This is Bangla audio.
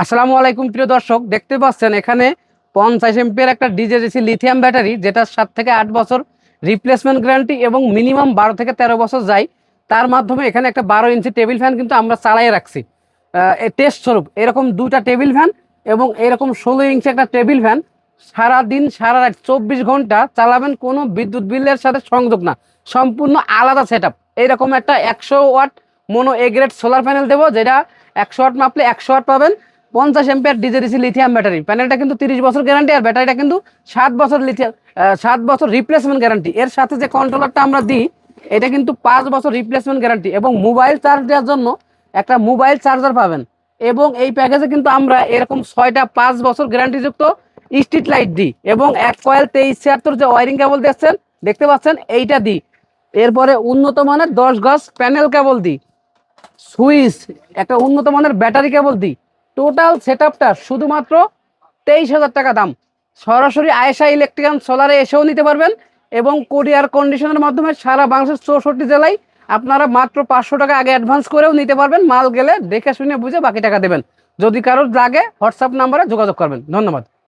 আসসালামু আলাইকুম, প্রিয় দর্শক, দেখতে পাচ্ছেন এখানে পঞ্চাশ এমপিয়ার একটা ডিজেডিসি লিথিয়াম ব্যাটারি যেটা সাত থেকে আট বছর রিপ্লেসমেন্ট গ্যারান্টি এবং মিনিমাম বারো থেকে তেরো বছর যায়। তার মাধ্যমে এখানে একটা বারো ইঞ্চি টেবিল ফ্যান কিন্তু আমরা চালাই রাখছি। টেস্ট স্বরূপ, এরকম দুটা টেবিল ফ্যান এবং এরকম ষোলো ইঞ্চি একটা টেবিল ফ্যান সারা দিন সারা রাত চব্বিশ ঘণ্টা চালাবেন, কোনো বিদ্যুৎ বিলের সাথে সংযোগ না। সম্পূর্ণ আলাদা সেট আপ এইরকম একটা একশো watt mono A grade solar panel দেবো, যেটা একশো ওয়াট মাপলে একশো ওয়াট পাবেন। পঞ্চাশ এম্পিয়ার ডিজে ডিজেডিসি লিথিয়াম ব্যাটারি প্যানেলটা কিন্তু তিরিশ বছর গ্যারান্টি আর ব্যাটারিটা কিন্তু সাত বছর লিথিয়াম সাত বছর রিপ্লেসমেন্ট গ্যারান্টি এর সাথে যে কন্ট্রোলারটা আমরা দিই, এটা কিন্তু পাঁচ বছর রিপ্লেসমেন্ট গ্যারান্টি এবং মোবাইল চার্জ দেওয়ার জন্য একটা মোবাইল চার্জার পাবেন। এবং এই প্যাকেজে কিন্তু আমরা এরকম ছয়টা পাঁচ বছর গ্যারান্টিযুক্ত স্ট্রিট লাইট দিই এবং এক কয়েল তেইশ ছিয়াত্তর যে ওয়ারিং কেবল দেখছেন দেখতে পাচ্ছেন, এইটা দিই। এরপরে উন্নত মানের দশ গজ প্যানেল কেবল দিই। সুইচ একটা উন্নত মানের ব্যাটারি কেবল দিই। টোটাল সেট আপটা শুধুমাত্র তেইশ হাজার টাকা দাম। সরাসরি আয়েশা ইলেকট্রিক্যান সোলারে এসেও নিতে পারবেন এবং কোরিয়ার কন্ডিশনের মাধ্যমে সারা বাংলাদেশের চৌষট্টি জেলায় আপনারা মাত্র পাঁচশো টাকা আগে অ্যাডভান্স করেও নিতে পারবেন। মাল গেলে দেখে শুনে বুঝে বাকি টাকা দেবেন। যদি কারোর লাগে হোয়াটসঅ্যাপ নাম্বারে যোগাযোগ করবেন। ধন্যবাদ।